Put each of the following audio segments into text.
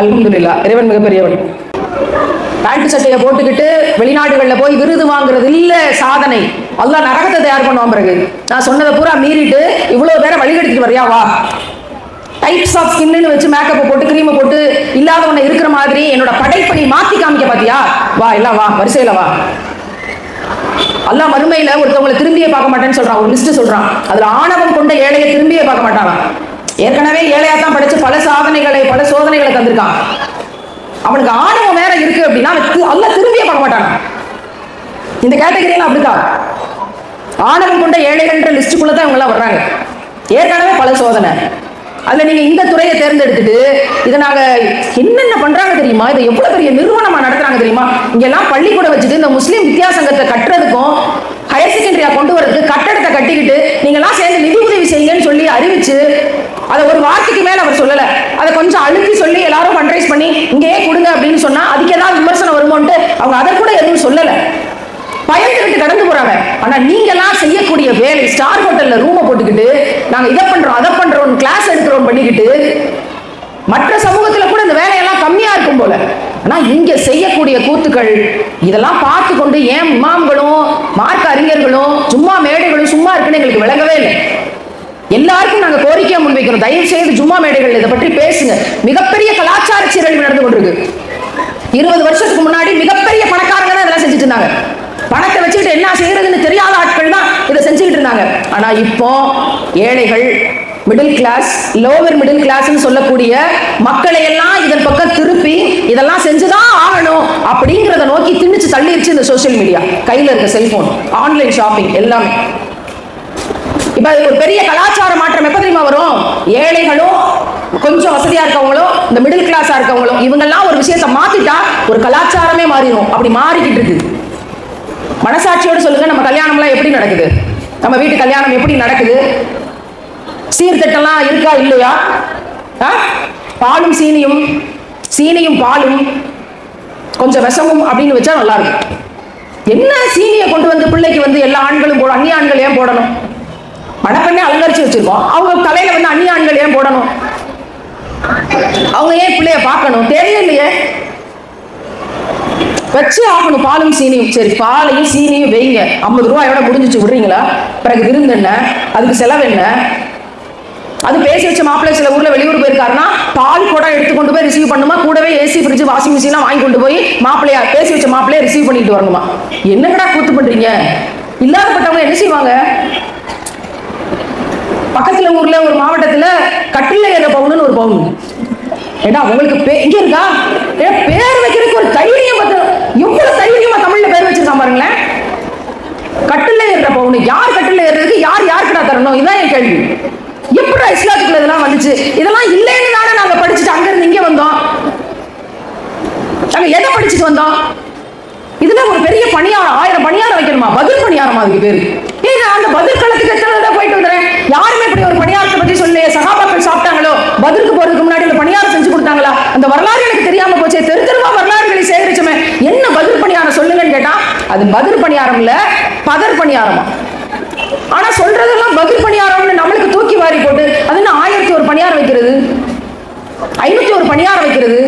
அல்ஹம்துல்லா இறைவன் மிகப்பெரியவன். பேண்ட் சட்டையை போட்டுக்கிட்டு வெளிநாடுகளில் போய் விருது வாங்குறது இல்ல சாதனை. அல்லா நரகத்தை தயார் பண்ணுவான் பிறகு. நான் சொன்னதை பூரா மீறிட்டு இவ்வளவு பேரை வழிகெடுத்துட்டு வரியா வா. டைப்ஸ் ஆஃப் ஸ்கின்னு வச்சு மேக்கப்பை போட்டு க்ரீமை போட்டு இல்லாதவனை இருக்கிற மாதிரி என்னோட படைப்பை நீ காமிக்க பாத்தியா? வா எல்லாம் வா வரிசையில் வா. அல்லா மறுமையில ஒருத்தவங்களை திரும்பியே பார்க்க மாட்டேன்னு சொல்றான் ஒரு லிஸ்ட்டு சொல்றான். அதுல ஆணவம் கொண்ட ஏழையை திரும்பியே பார்க்க மாட்டான். ஏற்கனவே ஏழையாக தான் படிச்சு பல சாதனைகளை பல சோதனைகளை தந்திருக்கான். அவனுக்கு ஆணவம் வேற இருக்கு அப்படின்னா அல்ல தி- திரும்பியே பார்க்க மாட்டான். இந்த கேட்டகரியில அப்படித்தான். ஆணவம் கொண்ட ஏழைகள்ன்ற லிஸ்டுக்குள்ள தான் இவங்கெல்லாம் வர்றாங்க. ஏற்கனவே பல சோதனை. அதுல நீங்க இந்த துறையை தேர்ந்தெடுத்துட்டு இதை நாங்க என்னென்ன பண்றாங்க தெரியுமா? இதை எவ்வளவு பெரிய நிறுவனமா நடத்துறாங்க தெரியுமா? இங்கெல்லாம் பள்ளிக்கூடம் வச்சுட்டு இந்த முஸ்லீம் வித்தியாசங்கத்தை கட்டுறதுக்கும் ஹையர் செகண்டரியா கொண்டு வரதுக்கு கட்டடத்தை கட்டிக்கிட்டு நீங்கெல்லாம் சேர்ந்து நிதி உதவி செய்யுங்கன்னு சொல்லி அறிவிச்சு அதை ஒரு வார்த்தைக்கு மேல அவர் சொல்லல அதை கொஞ்சம் அழுத்தி சொல்லி எல்லாரும் ஃபண்ட்ரைஸ் பண்ணி இங்கேயே கொடுங்க அப்படின்னு சொன்னா அதுக்கு ஏதாவது விமர்சனம் வருமோன்ட்டு அவங்க அதை கூட எதுவும் சொல்லல. பயந்துகிட்டு கடந்து போறாங்க. ஆனா நீங்க எல்லாம் செய்யக்கூடிய வேலை ஸ்டார் ஹோட்டல்ல ரூமை போட்டுக்கிட்டு நாங்க இதை பண்றோம் அதை பண்றோம் கிளாஸ் எடுக்கிறோம் பண்ணிக்கிட்டு மற்ற சமூகத்துல கூட இந்த வேலையெல்லாம் கம்மியா இருக்கும் போல. ஆனா இங்க செய்யக்கூடிய கூத்துக்கள் இதெல்லாம் பார்த்து கொண்டு ஏன் இமாம்களும் மார்க்க அறிஞர்களும் சும்மா மேடைகளும் சும்மா இருக்குன்னு எங்களுக்கு விளங்கவே இல்லை. எல்லாருக்கும் நாங்க கோரிக்கையா முன்வைக்கிறோம். தயவு செய்து ஜும்மா மேடைகள் இதை பற்றி பேசுங்க. மிகப்பெரிய கலாச்சார சீரழிவு நடந்து கொண்டிருக்கு. இருபது வருஷத்துக்கு முன்னாடி மிகப்பெரிய பணக்காரங்க தான் இதெல்லாம் செஞ்சுட்டு இருந்தாங்க. பணத்தை வச்சுக்கிட்டு என்ன செய்யறதுன்னு தெரியாத ஆட்கள் தான் இதை செஞ்சுக்கிட்டு இருந்தாங்க. ஆனா இப்போ ஏழைகள் மிடில் கிளாஸ் லோவர் மிடில் கிளாஸ்னு சொல்லக்கூடிய மக்களை எல்லாம் இதன் பக்கம் திருப்பி இதெல்லாம் செஞ்சுதான் ஆகணும் அப்படிங்கிறத நோக்கி திணிச்சு தள்ளிருச்சு இந்த சோஷியல் மீடியா கையில் இருக்க செல்போன் ஆன்லைன் ஷாப்பிங் எல்லாமே. இப்ப அது ஒரு பெரிய கலாச்சார மாற்றம் எப்ப தெரியுமா வரும்? ஏழைகளும் கொஞ்சம் வசதியா இருக்கவங்களும் இந்த மிடில் கிளாஸா இருக்கவங்களும் இவங்கெல்லாம் ஒரு விஷயத்தை மாத்திட்டா ஒரு கலாச்சாரமே மாறிடும் அப்படி மாறிக்கிட்டு இருக்கு. மனசாட்சியோடு சொல்லுங்க நம்ம கல்யாணம்லாம் எப்படி நடக்குது? நம்ம வீட்டு கல்யாணம் எப்படி நடக்குது? சீர்திட்டம்லாம் இருக்கா இல்லையா? ஆ? பாலும் சீனியும் சீனியும் பாலும் கொஞ்சம் விஷமும் அப்படின்னு வச்சா நல்லா இருக்கும். என்ன சீனியை கொண்டு வந்து பிள்ளைக்கு வந்து எல்லா ஆண்களும் போட அந்நிய ஆண்கள் ஏன் போடணும்? மணப்பெண்ணே அலங்கரிச்சு வச்சிருக்கோம். அவங்க தலையில வந்து அந்நிய ஆண்கள் ஏன் போடணும்? அவங்க ஏன் பிள்ளைய பார்க்கணும்? தெரியலையே. வச்சு ஆகணும் பாலும் சீனியும். சரி பாலையும் சீனியும் வைங்க. ஐம்பது ரூபாயோட முடிஞ்சிச்சு விடுறீங்களா? பிறகு விருந்து என்ன? அதுக்கு செலவு என்ன? அது பேசி வச்ச மாப்பிள்ளை சில ஊர்ல வெளியூர் போயிருக்காருன்னா பால் கூட எடுத்து கொண்டு போய் ரிசீவ் பண்ணுமா? கூடவே ஏசி ஃப்ரிட்ஜ் வாஷிங் மிஷின்லாம் வாங்கி கொண்டு போய் மாப்பிள்ளையா பேசி வச்ச மாப்பிள்ளைய ரிசீவ் பண்ணிட்டு வரணுமா? என்னங்கடா கூத்து பண்றீங்க? இல்லாதப்பட்டவங்க என்ன செய்வாங்க? பக்கத்துல ஊர்ல ஒரு மாவட்டத்துல கட்டில ஏற பவுனுன்னு ஒரு பவுன். ஏடா உங்களுக்கு பே இங்க இருக்கா? பேர் வைக்கிறதுக்கு ஒரு தைரியம் எவ்வளவு தைரியமா தமிழ்ல பேர் வச்சிருக்கான் பாருங்களேன். கட்டில ஏற பவுன் யார் கட்டில ஏறுறதுக்கு யார் யாருக்குடா தரணும்? இதுதான் என் கேள்வி. எப்படி இஸ்லாத்துக்குள்ள இதெல்லாம் வந்துச்சு? இதெல்லாம் இல்லைன்னு தானே நாங்க படிச்சுட்டு அங்க இருந்து இங்க வந்தோம். நாங்க எதை படிச்சுட்டு வந்தோம்? இதுல ஒரு பெரிய பணியாரம் ஆயிரம் பணியாரம் வைக்கணுமா? பதில் பணியாரமா அதுக்கு பேரு. ஏங்க அந்த பதில் களத்துக்கு எத்தனை போயிட்டு வந்துறேன் யாருமே இப்படி ஒரு பணியாரத்தை பத்தி சொல்லி சகாபாக்கள் சாப்பிட்டாங்களோ? பதிலுக்கு போறதுக்கு முன்னாடி அந்த பணியாரம் செஞ்சு கொடுத்தாங்களா? அந்த வரலாறு எனக்கு தெரியாம போச்சே. தெரு தெருவா வரலாறுகளை சேகரிச்சோமே என்ன பதில் பணியாரம் சொல்லுங்கன்னு கேட்டா அது பதில் பணியாரம் இல்ல பதர் பணியாரமா? ஆனா சொல்றதெல்லாம் பதில் பணியாரம்னு நம்மளுக்கு தூக்கி வாரி போட்டு அது என்ன ஆயிரத்தி ஒரு பணியாரம் வைக்கிறது? ஐநூத்தி ஒரு பணியாரம் வைக்கிறது?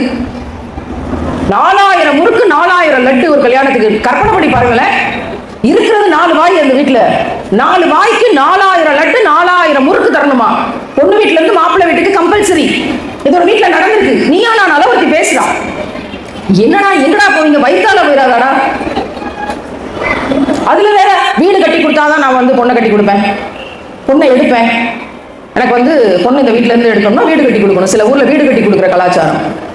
நாலாயிரம் முறுக்கு நாலாயிரம் லட்டு ஒரு கல்யாணத்துக்கு. கற்பனை பண்ணி பாருங்களேன். இருக்கிறது நாலு வாய் அந்த வீட்டுல நாலு வாய்க்கு நாலாயிரம் லட்டு நாலாயிரம் முறுக்கு தரணுமா? பொண்ணு வீட்டுல இருந்து மாப்பிள்ளை வீட்டுக்கு கம்பல்சரி இது ஒரு வீட்டுல நடந்திருக்கு. நீயா நான் அளவத்தி பேசுறான் என்னடா எங்கடா போவீங்க வயிற்றால போயிடாதாடா. அதுல வேற வீடு கட்டி கொடுத்தாதான் நான் வந்து பொண்ணை கட்டி கொடுப்பேன். பொண்ணை எடுப்பேன். எனக்கு வந்து பொண்ணு இந்த வீட்டுல இருந்து எடுக்கணும்னா வீடு கட்டி கொடுக்கணும். சில ஊர்ல வீடு கட்டி கொடுக்குற கலாச்சாரம்.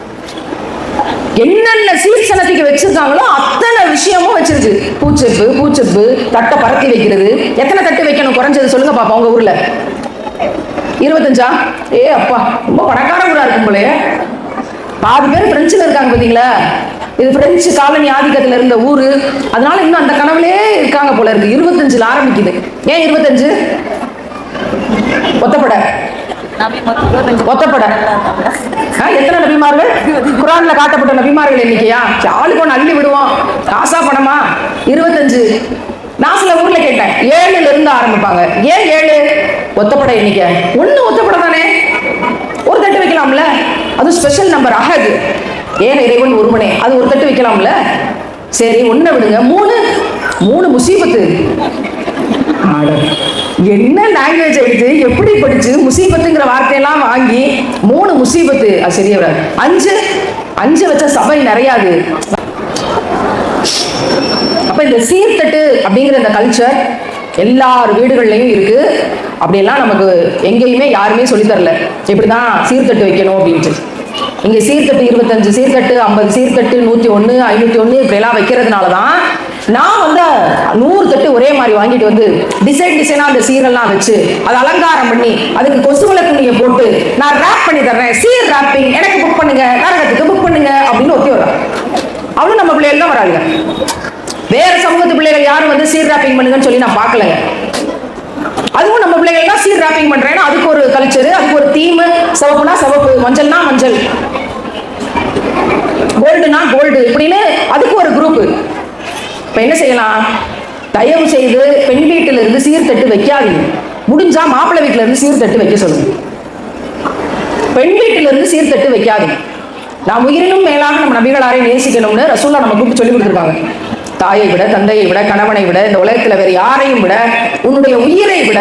என்னென்ன சீர்சனத்துக்கு வச்சிருக்காங்களோ அத்தனை விஷயமும் வச்சிருக்கு. பூச்செப்பு பூச்செப்பு தட்டை பரத்தி வைக்கிறது. எத்தனை தட்டு வைக்கணும்? குறைஞ்சது சொல்லுங்க பாப்பா உங்க ஊர்ல. இருபத்தஞ்சா? ஏ அப்பா ரொம்ப பணக்கார ஊரா இருக்கும் போலே பாதி பேர் பிரெஞ்சில் இருக்காங்க பாத்தீங்களா? இது பிரெஞ்சு காலனி ஆதிக்கத்துல இருந்த ஊரு. அதனால இன்னும் அந்த கனவுலே இருக்காங்க போல இருக்கு. இருபத்தஞ்சுல ஆரம்பிக்குது. ஏன் இருபத்தஞ்சு? ஒத்தப்பட. ஒத்தப்பட. ஆ, எத்தனை நபிமார்கள்? குரான்ல காட்டப்பட்ட நபிமார்கள் எண்ணிக்கையா? ஆளுக்கு ஒன்று அள்ளி விடுவோம். காசா பணமா? இருபத்தஞ்சு. நான் சில ஊர்ல கேட்டேன். ஏழுல இருந்து ஆரம்பிப்பாங்க. ஏன் ஏழு? ஒத்தப்பட எண்ணிக்கை. ஒண்ணு ஒத்தப்பட தானே ஒரு தட்டு வைக்கலாம்ல? அது ஸ்பெஷல் நம்பர் அஹது ஏன் இறைவன் ஒருவனே? அது ஒரு தட்டு வைக்கலாம்ல? சரி ஒன்றை விடுங்க. மூணு. மூணு முசீபத்து. என்ன லாங்குவேஜ் எடுத்து எப்படி படிச்சு முசீபத்துங்கிற வார்த்தையெல்லாம் வாங்கி மூணு முசீபத்து. அது சரியா வராது அஞ்சு அஞ்சு வச்ச சபை நிறையாது. அப்ப இந்த சீர்தட்டு அப்படிங்கிற இந்த கல்ச்சர் எல்லார் வீடுகள்லையும் இருக்கு. அப்படிலாம் நமக்கு எங்கேயுமே யாருமே சொல்லித் தரல. இப்படிதான் சீர்தட்டு வைக்கணும் அப்படின்ட்டு. இங்க சீர்தட்டு இருபத்தஞ்சு சீர்தட்டு ஐம்பது சீர்தட்டு நூத்தி ஒன்று ஐநூத்தி ஒன்று இப்படியெல்லாம் வைக்கிறதுனால தான் நான் வந்து நூறு தட்டு ஒரே மாதிரி வாங்கிட்டு வந்து டிசைன் டிசைனா அந்த சீரெல்லாம் வச்சு அதை அலங்காரம் பண்ணி அதுக்கு கொசு விளக்குண்ணியை போட்டு நான் ரேப் பண்ணி தர்றேன். சீர் ரேப்பிங் எனக்கு புக் பண்ணுங்க நரகத்துக்கு புக் பண்ணுங்க அப்படின்னு ஒத்தி வர்றான் அவளும் நம்ம பிள்ளைகள் தான் வராங்க வேற சமூகத்து பிள்ளைகள் யாரும் வந்து சீர் ராப்பிங் பண்ணுங்கன்னு சொல்லி நான் பார்க்கலங்க. அதுவும் நம்ம பிள்ளைகள் தான் சீர் ராப்பிங் பண்றேன்னா அதுக்கு ஒரு கல்ச்சரு அதுக்கு ஒரு தீம் சிவப்புனா சிவப்பு மஞ்சள்னா மஞ்சள். கோல்டுனா கோல்டு இப்படின்னு அதுக்கு ஒரு குரூப் இப்போ என்ன செய்யலாம்? தயவு செய்து பெண் வீட்டிலிருந்து சீர்தட்டு வைக்காதீங்க. முடிஞ்சா மாப்பிள்ளை வீட்டுல இருந்து சீர்தட்டு வைக்க சொல்லுங்க. பெண் வீட்டில இருந்து சீர்தட்டு வைக்காதீங்க. நாம் உயிரினும் மேலாக நம்ம நபிகளாரை நேசிக்கணும்னு ரசூல்லா நம்ம கூப்பிட்டு சொல்லி கொடுத்துருக்காங்க. தாயை விட தந்தையை விட கணவனை விட இந்த உலகத்துல வேற யாரையும் விட உன்னுடைய உயிரை விட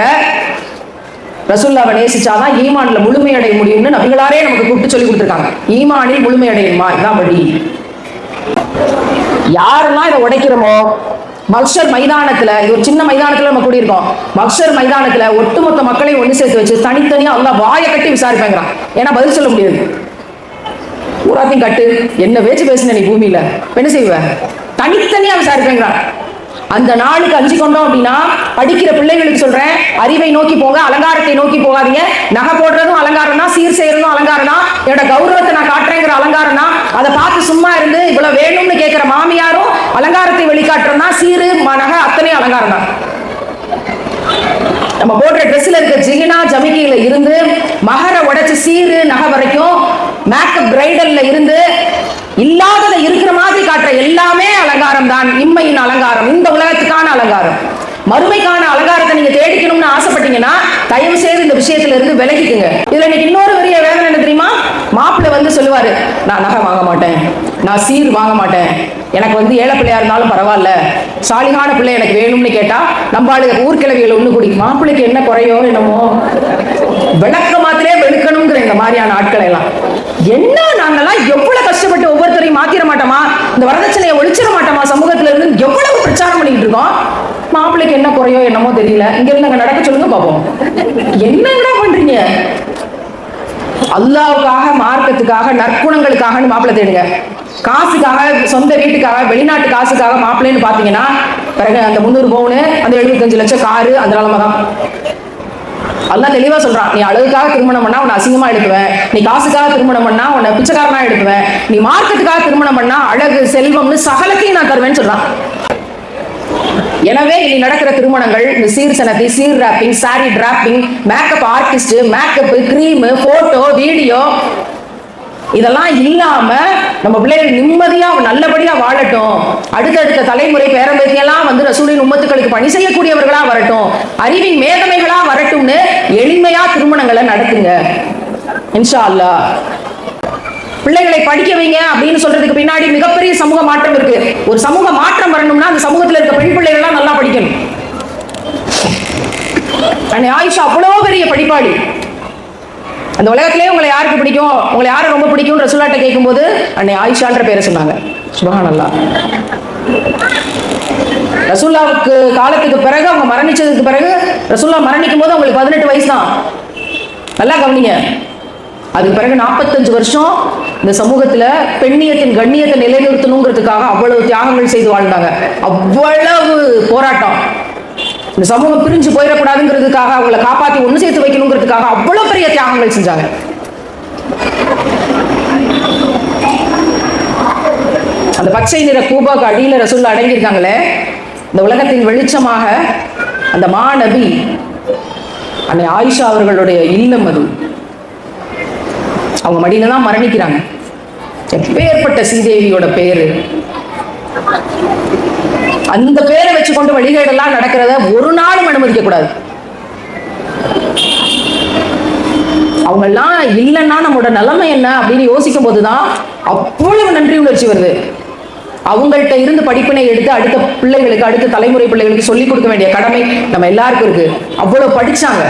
ரசூல்லாவை நேசிச்சாதான் ஈமான்ல முழுமையடைய முடியும்னு நபிகளாரே நமக்கு கூப்பிட்டு சொல்லி கொடுத்துருக்காங்க. ஈமானில் முழுமையடையுமா இதான் வழி. யாரெல்லாம் இதை உடைக்கிறோமோ பக்ஷர் மைதானத்துல இது ஒரு சின்ன மைதானத்துல நம்ம கூடியிருக்கோம். பக்ஷர் மைதானத்துல ஒட்டுமொத்த மக்களையும் ஒண்ணு சேர்த்து வச்சு தனித்தனியா எல்லாம் வாயை கட்டி விசாரிப்பாங்கிறான். ஏன்னா பதில் சொல்ல முடியாது. பூராத்தையும் கட்டு என்ன பேச்சு பேசுன நீ பூமியில. என்ன செய்வ? தனித்தனியா விசாரிப்பேங்கிறான். அந்த நாளுக்கு அஞ்சு கொண்டோம் அப்படின்னா படிக்கிற பிள்ளைகளுக்கு சொல்றேன் அறிவை நோக்கி போங்க அலங்காரத்தை நோக்கி போகாதீங்க. நகை போடுறதும் அலங்காரம் தான் சீர் செய்யறதும் அலங்காரம் தான் என்னோட கௌரவத்தை நான் காட்டுறேங்கிற அலங்காரம் தான் அதை பார்த்து சும்மா இருந்து இவ்வளவு வேணும்னு கேட்கிற மாமியாரும் அலங்காரத்தை வெளிக்காட்டுறதுனா சீரு நகை அத்தனையும் அலங்காரம் தான் நம்ம போடுற ட்ரெஸ்ல இருக்க ஜிகினா ஜமிக்கியில இருந்து மகர உடைச்சு சீரு நகை வரைக்கும் மேக்கப் பிரைடல்ல இருந்து இல்லாததை இருக்கிற மாதிரி காட்டுற எல்லாமே அலங்காரம் தான் இம்மையின் அலங்காரம். இந்த உலகத்துக்கான அலங்காரம். மறுமைக்கான அலங்காரத்தை நீங்க தேடிக்கணும்னு ஆசைப்பட்டீங்கன்னா தயவு செய்து இந்த விஷயத்துல இருந்து விலகிக்குங்க. இதுல இன்னைக்கு இன்னொரு பெரிய வேதனை என்ன தெரியுமா? மாப்பிள்ளை வந்து சொல்லுவாரு நான் நகை வாங்க மாட்டேன். நான் சீர் வாங்க மாட்டேன். எனக்கு வந்து ஏழை பிள்ளையா இருந்தாலும் பரவாயில்ல. சாலிகான பிள்ளை எனக்கு வேணும்னு கேட்டா நம்ம ஆளுங்க ஊர்கிழவிகள் ஒண்ணு கூடி மாப்பிள்ளைக்கு என்ன குறையோ என்னமோ. விளக்க மாத்திரே வெளுக்கணுங்கிற இந்த மாதிரியான ஆட்களை எல்லாம். என்ன நாங்கெல்லாம் எவ்வளவு கஷ்டப்பட்டு ஒவ்வொருத்தரையும் மாத்திர மாட்டோமா? இந்த வரதட்சணையை ஒழிச்சிட மாட்டோமா? சமூகத்துல இருந்து எவ்வளவு பிரச்சாரம் பண்ணிட்டு இருக்கோம்? மாப்பிள்ளைக்கு என்ன குறையோ என்னமோ தெரியல. இங்க இருந்து அங்க நடக்க சொல்லுங்க பாப்போம் என்னங்கடா பண்றீங்க? அல்லாவுக்காக மார்க்கத்துக்காக நற்குணங்களுக்காக மாப்பிள்ளை தேடுங்க. காசுக்காக சொந்த வீட்டுக்காக வெளிநாட்டு காசுக்காக மாப்பிள்ளைன்னு பாத்தீங்கன்னா பிறகு அந்த முந்நூறு பவுனு அந்த எழுபத்தஞ்சு லட்சம் காரு அந்த நிலைமை தான் அல்லாஹ் தெளிவா சொல்றான் நீ அழகுக்காக திருமணம் பண்ணா உன்னை அசிங்கமா எடுக்குவேன் நீ காசுக்காக திருமணம் பண்ணா உன்னை பிச்சைக்காரனா எடுக்குவேன் நீ மார்க்கெட்டுக்காக திருமணம் பண்ணா அழகு செல்வம்னு சகலத்தையும் நான் தருவேன்னு சொல்றான். எனவே இனி நடக்கிற திருமணங்கள் இந்த சீர் சனத்தி சீர் wrapping sari draping makeup artist makeup cream photo video இதெல்லாம் இல்லாம நம்ம பிள்ளைகள் நிம்மதியா நல்லபடியா வாழட்டும். அடுத்தடுத்த தலைமுறை பேரம்பேத்தியெல்லாம் வந்து ரசூலின் உம்மத்துக்களுக்கு பணி செய்யக்கூடியவர்களா வரட்டும். அறிவின் மேதமைகளா வரட்டும்னு எளிமையா திருமணங்களை நடத்துங்க. இன்ஷா அல்லாஹ். பிள்ளைகளை படிக்க வைங்க அப்படின்னு சொல்றதுக்கு பின்னாடி மிகப்பெரிய சமூக மாற்றம் இருக்கு. ஒரு சமூக மாற்றம் வரணும்னா அந்த சமூகத்தில் இருக்க பெண் பிள்ளைகள்லாம் நல்லா படிக்கணும். அன்னை ஆயிஷா அவ்வளோ பெரிய படிப்பாளி. அந்த உலகத்திலே உங்களை யாருக்கு பிடிக்கும்? உங்களை யாரை ரொம்ப பிடிக்கும்? ரசுல்லாட்ட கேட்கும்போது அன்னை ஆயிஷான்ற பேரை சொன்னாங்க. சுபஹான் நல்லா ரசுல்லாவுக்கு காலத்துக்கு பிறகு அவங்க மரணிச்சதுக்கு பிறகு ரசுல்லா மரணிக்கும் போது அவங்களுக்கு பதினெட்டு வயசு தான் நல்லா கவனிங்க. அதுக்கு பிறகு நாற்பத்தஞ்சு வருஷம் இந்த சமூகத்தில் பெண்ணியத்தின் கண்ணியத்தை நிலைநிறுத்தணுங்கிறதுக்காக அவ்வளவு தியாகங்கள் செய்து வாழ்ந்தாங்க. அவ்வளவு போராட்டம். இந்த சமூகம் பிரிஞ்சு போயிடக்கூடாதுங்கிறதுக்காக அவங்கள காப்பாத்தி ஒண்ணு சேர்த்து வைக்கணுங்கிறதுக்காக அவ்வளவு பெரிய தியாகங்கள் செஞ்சாங்க. அந்த பச்சை நிற கூபாக்கு அடியில் ரசூல் அடங்கியிருக்காங்களே இந்த உலகத்தின் வெளிச்சமாக அந்த மாநபி அன்னை ஆயிஷா அவர்களுடைய இல்லம் அது. அவங்க மடியில தான் மரணிக்கிறாங்க. எப்பேற்பட்ட சீதேவியோட பேரு? அந்த பேரை வச்சுக்கொண்டு வழிகேடெல்லாம் நடக்கிறத ஒரு நாளும் அனுமதிக்க கூடாது. அவங்கெல்லாம் இல்லைன்னா நம்மளோட நிலைமை என்ன அப்படின்னு யோசிக்கும் போதுதான் அவ்வளவு நன்றி உணர்ச்சி வருது. அவங்கள்ட்ட இருந்து படிப்பினை எடுத்து அடுத்த பிள்ளைகளுக்கு அடுத்த தலைமுறை பிள்ளைகளுக்கு சொல்லிக் கொடுக்க வேண்டிய கடமை நம்ம எல்லாருக்கும் இருக்கு. அவ்வளவு படிச்சாங்க.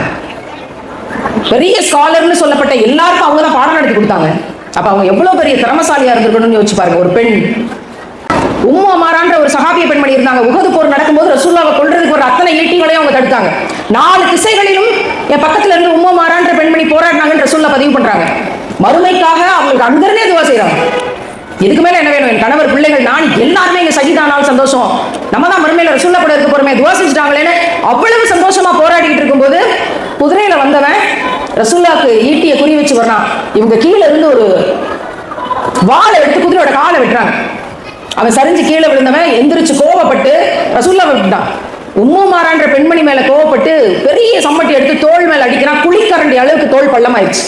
பெரிய ஸ்காலர்னு சொல்லப்பட்ட எல்லாருக்கும் அவங்க தான் பாடம் நடத்தி கொடுத்தாங்க. அப்ப அவங்க எவ்வளவு பெரிய திறமசாலியா இருந்திருக்கணும்னு யோசிச்சு பாருங்க ஒரு பெண். உம்மு அமாரான்ற ஒரு சகாபிய பெண்மணி இருந்தாங்க. உகது போர் நடக்கும்போது ரசூல்லாவை கொள்றதுக்கு ஒரு அத்தனை ஈட்டிகளையும் அவங்க தடுத்தாங்க. நாலு திசைகளிலும் என் பக்கத்துல இருந்து உம்மு அமாரான்ற பெண்மணி போராடினாங்கன்னு ரசூல்லா பதிவு பண்றாங்க. மறுமைக்காக அவங்களுக்கு அங்கருந்தே துவா செய்யறாங்க இதுக்கு மேல என்ன வேணும்? என் கணவர் பிள்ளைகள் நான் எல்லாருமே இங்க சகிதானாலும் சந்தோஷம். நம்ம தான் மறுமையில ரசூல்லா கூட இருக்க போறோமே. துவா செஞ்சுட்டாங்களேன்னு அவ்வளவு சந்தோஷமா போராடிட்டு இருக்கும்போது குதிரையில வந்தவன் ரசூல்லாக்கு ஈட்டிய குறி வச்சு வர்றான். இவங்க கீழே இருந்து ஒரு வாளை எடுத்து குதிரையோட காலை விட்டுறாங்க. அவன் சரிஞ்சு கீழே விழுந்தவன் எந்திரிச்சு கோவப்பட்டு ரசூல்லா விட்டுட்டான். உம்முமாரான்ற பெண்மணி மேல கோவப்பட்டு பெரிய சம்மட்டி எடுத்து தோல் மேல அடிக்கிறான். குளிக்கரண்டி அளவுக்கு தோல் பள்ளமாயிடுச்சு.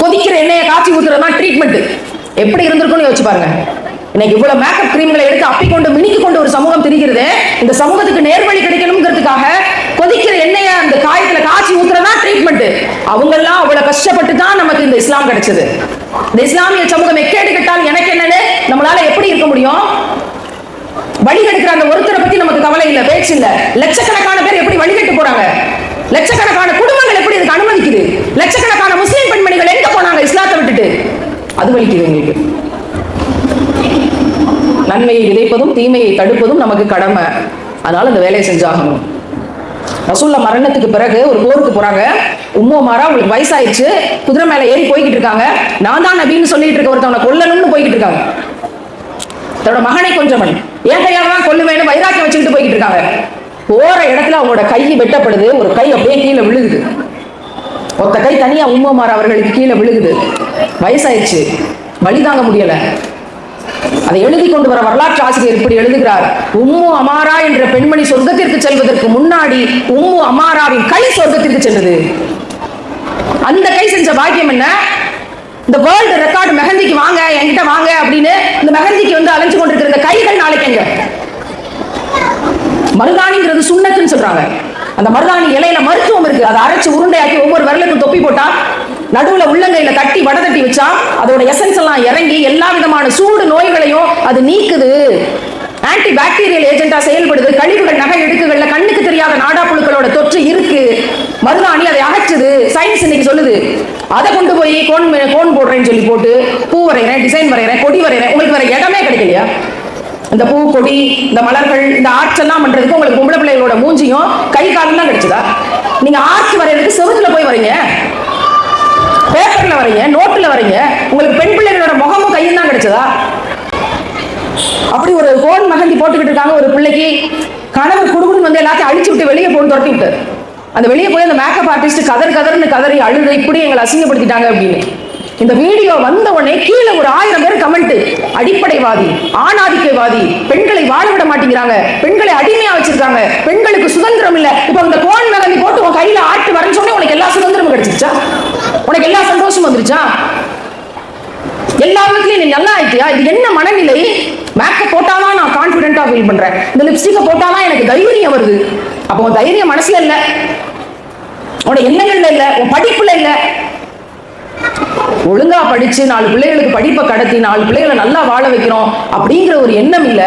கொதிக்கிற எண்ணெயை காய்ச்சி ஊத்துறது ட்ரீட்மெண்ட் எப்படி இருந்திருக்கும்னு யோசிச்சு பாருங்க. இன்னைக்கு இவ்வளவு மேக்கப் கிரீம்களை எடுத்து அப்பிக்கொண்டு மினிக்கு கொண்டு ஒரு சமூகம் திரிகிறது இந்த சமூகத்துக்கு நேர்வழி கிடைக்கணுங்கிறதுக்காக கொதிக்கிற எண்ணெய அந்த காயத்துல காய்ச்சி ஊத்துறதா ட்ரீட்மெண்ட் அவங்க எல்லாம் அவ்வளவு கஷ்டப்பட்டு தான் நமக்கு இந்த இஸ்லாம் கிடைச்சது. இந்த இஸ்லாமிய சமூகம் எக்கேடு கட்டால் எனக்கு என்னன்னு நம்மளால எப்படி இருக்க முடியும்? வழி கெடுக்கிற அந்த ஒருத்தரை பத்தி நமக்கு கவலை இல்ல பேச்சு இல்ல. லட்சக்கணக்கான பேர் எப்படி வழிகட்டு போறாங்க? லட்சக்கணக்கான குடும்பங்கள் எப்படி இதுக்கு அனுமதிக்குது? லட்சக்கணக்கான முஸ்லீம் பெண்மணிகள் எங்க போனாங்க இஸ்லாத்தை விட்டுட்டு? அது வலிக்குது எங்களுக்கு. நன்மையை விதைப்பதும் தீமையை தடுப்பதும் நமக்கு கடமை. அதனால இந்த வேலையை செஞ்சாகணும். ரசூல்லா மரணத்துக்கு பிறகு ஒரு போருக்கு போறாங்க. உம்மோ மாறா அவங்களுக்கு வயசாயிடுச்சு. குதிரை மேல ஏறி போய்கிட்டு இருக்காங்க. நான் தான் நபின்னு சொல்லிட்டு இருக்க ஒருத்தவனை கொல்லணும்னு போய்கிட்டு இருக்காங்க. தன்னோட மகனை கொஞ்சவன். ஏன் கையால தான் கொல்லுவேன்னு வைராக்கியம் வச்சுக்கிட்டு போய்கிட்டு இருக்காங்க. போற இடத்துல அவங்களோட கை வெட்டப்படுது. ஒரு கை அப்படியே கீழே விழுகுது. ஒத்த கை தனியா உம்மோமார் அவர்களுக்கு கீழே விழுகுது. வயசாயிடுச்சு. வழி தாங்க முடியலை. அதை எழுதி கொண்டு வர வரலாற்று ஆசிரியர் இப்படி எழுதுகிறார் உம்மு அமாரா என்ற பெண்மணி சொர்க்கத்திற்கு செல்வதற்கு முன்னாடி உம்மு அமாராவின் கை சொர்க்கத்திற்கு சென்றது. அந்த கை செஞ்ச பாக்கியம் என்ன? இந்த வேர்ல்டு ரெக்கார்டு மெஹந்திக்கு வாங்க என்கிட்ட வாங்க அப்படின்னு இந்த மெஹந்திக்கு வந்து அலைஞ்சு கொண்டிருக்கிற இந்த கைகள் நாளைக்கு எங்க? மருதாணிங்கிறது சுண்ணத்துன்னு சொல்றாங்க. அந்த மருதாணி இலையில மருத்துவம் இருக்கு. அதை அரைச்சு உருண்டையாக்கி ஒவ்வொரு விரலுக்கும் தொப்பி போட்டா நடுவுல உள்ளங்கையில தட்டி வடை தட்டி வச்சா அதோட எசன்ஸ் எல்லாம் இறங்கி எல்லா விதமான சூடு நோய்களையும் அது நீக்குது. ஆன்டி பாக்டீரியல் ஏஜென்டா செயல்படுது. கழிவுகள் நகை எடுக்குகள்ல கண்ணுக்கு தெரியாத நாடா புழுக்களோட தொற்று இருக்கு. மருதாணி அதை அகற்றுது. சயின்ஸ் இன்னைக்கு சொல்லுது. அதை கொண்டு போய் கோன் மே- கோன் போடுறேன்னு சொல்லி போட்டு பூ வரைகிறேன் டிசைன் வரைகிறேன் கொடி வரைகிறேன். உங்களுக்கு வேற இடமே கிடைக்கலையா? இந்த பூ கொடி இந்த மலர்கள் இந்த ஆர்ட்ஸ் எல்லாம் பண்றதுக்கு உங்களுக்கு பொம்பளை பிள்ளைகளோட மூஞ்சியும் கை காலம் தான் கிடைச்சதா? நீங்க ஆர்ட் வரைகிறதுக்கு செவத்துல போய் வரீங்க பேப்பர்ல வரீங்க நோட்டுல வரீங்க. உங்களுக்கு பெண் பிள்ளைகளோட முகமும் கையும் தான் கிடைச்சதா? அப்படி ஒரு கோன் மகந்தி போட்டுக்கிட்டு இருக்காங்க ஒரு பிள்ளைக்கு. கணவர் குடுகுடுன்னு வந்து எல்லாத்தையும் அழிச்சு விட்டு வெளியே போன்னு துரத்தி விட்டு. அந்த வெளியே போய் அந்த மேக்கப் ஆர்டிஸ்ட் கதர் கதர்னு கதறி அழுது இப்படி எங்களை அசிங்கப்படுத்திட்டாங்க அப்படின்னு. இந்த வீடியோ வந்த உடனே கீழே ஒரு ஆயிரம் பேர் கமெண்ட் அடிப்படைவாதி ஆணாதிக்கவாதி பெண்களை வாழ விட மாட்டேங்கிறாங்க. பெண்களை அடிமையா வச்சிருக்காங்க. பெண்களுக்கு சுதந்திரம் இல்ல. இப்ப இந்த கோன் மகந்தி போட்டு உன் கையில ஆட்டு வரைஞ்சோடனே உனக்கு எல்லா சுதந்திரமும் கிடைச்சிருச்சா? உனக்கு எல்லா சந்தோஷமும் வந்துருச்சா? எல்லா விதத்துலயும் நீ நல்லா ஆயிட்டியா இது என்ன மனநிலை? மேக்கப் போட்டாதான் நான் கான்பிடென்டா ஃபீல் பண்றேன். இந்த லிப்ஸ்டிக்கை போட்டாதான் எனக்கு தைரியம் வருது. அப்போ உன் தைரியம் மனசுல இல்ல. உன எண்ணங்கள்ல இல்ல. உன் படிப்புல இல்ல. ஒழுங்கா படிச்சு நாலு பிள்ளைகளுக்கு படிப்பை கடத்தி நாலு பிள்ளைகளை நல்லா வாழ வைக்கிறோம் அப்படிங்கிற ஒரு எண்ணம் இல்ல.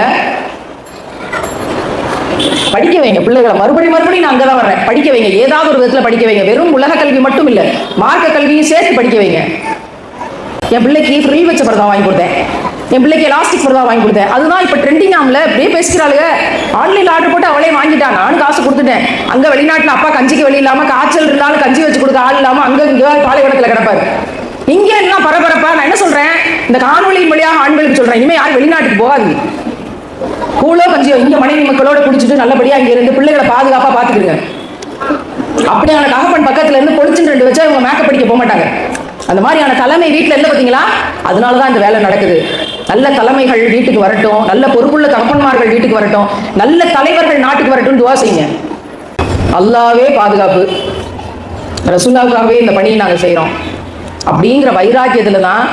படிக்க வைங்க பிள்ளைகளை. மறுபடி மறுபடியும் நான் அங்கே தான் வர்றேன். படிக்க வைங்க. ஏதாவது ஒரு விதத்தில் படிக்க வைங்க. வெறும் உலக கல்வி மட்டும் இல்லை மார்க்க கல்வியும் சேர்த்து படிக்க வைங்க. என் பிள்ளைக்கு ஃப்ரீ வச்ச பரதா வாங்கி கொடுத்தேன். என் பிள்ளைக்கு எலாஸ்டிக் பரதா வாங்கி கொடுத்தேன். அதுதான் இப்போ ட்ரெண்டிங் ஆம்ல அப்படியே பேசிக்கிறாளுங்க. ஆன்லைனில் ஆர்டர் போட்டு அவளே வாங்கிட்டா. நானும் காசு கொடுத்துட்டேன். அங்கே வெளிநாட்டில் அப்பா கஞ்சிக்கு வெளி இல்லாமல் காய்ச்சல் இருந்தாலும் கஞ்சி வச்சு கொடுக்க ஆள் இல்லாமல் அங்கே இங்கே பாலைவனத்தில் கிடப்பாரு. இங்கே எல்லாம் பரபரப்பா நான் என்ன சொல்கிறேன் இந்த காணொலியின் வழியாக ஆண்களுக்கு சொல்கிறேன் இனிமே யாரும் வெளிநாட்டுக்கு போகாதீங்க. கூழோ கஞ்சியோ இங்க மனைவி மக்களோட குடிச்சிட்டு நல்லபடியா இங்க இருந்து பிள்ளைகளை பாதுகாப்பா பாத்துக்கிடுங்க. அப்படியான தகப்பன் பக்கத்துல இருந்து பொழிச்சுன்னு ரெண்டு வச்சா இவங்க மேக்கப் படிக்க போக மாட்டாங்க. அந்த மாதிரியான தலைமை வீட்டுல இல்ல பாத்தீங்களா? அதனால தான் இந்த வேலை நடக்குது. நல்ல தலைமைகள் வீட்டுக்கு வரட்டும் நல்ல பொறுப்புள்ள தகப்பன்மார்கள் வீட்டுக்கு வரட்டும் நல்ல தலைவர்கள் நாட்டுக்கு வரட்டும் துவா செய்யுங்க. அல்லாவே பாதுகாப்பு. ரசுல்லாவுக்காகவே இந்த பணியை நாங்க செய்யறோம் அப்படிங்கிற வைராக்கியத்துல தான்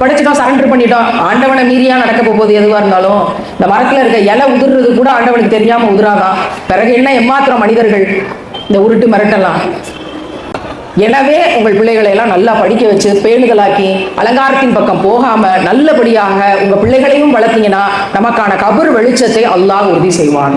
படைச்சிட்டோம் சரண்டர் பண்ணிட்டோம் ஆண்டவனை மீறியா நடக்க போகுது எதுவாக இருந்தாலும் இந்த மரத்தில் இருக்க இலை உதிர்றது கூட ஆண்டவனுக்கு தெரியாமல் உதிராதான். பிறகு என்ன எம்மாத்திரம் மனிதர்கள் இந்த உருட்டு மிரட்டலாம்? எனவே உங்கள் பிள்ளைகளை எல்லாம் நல்லா படிக்க வச்சு பேணுதலாக்கி அலங்காரத்தின் பக்கம் போகாம நல்லபடியாக உங்க பிள்ளைகளையும் வளர்த்தீங்கன்னா நமக்கான கபர் வெளிச்சத்தை அல்லாஹ் உறுதி செய்வான்.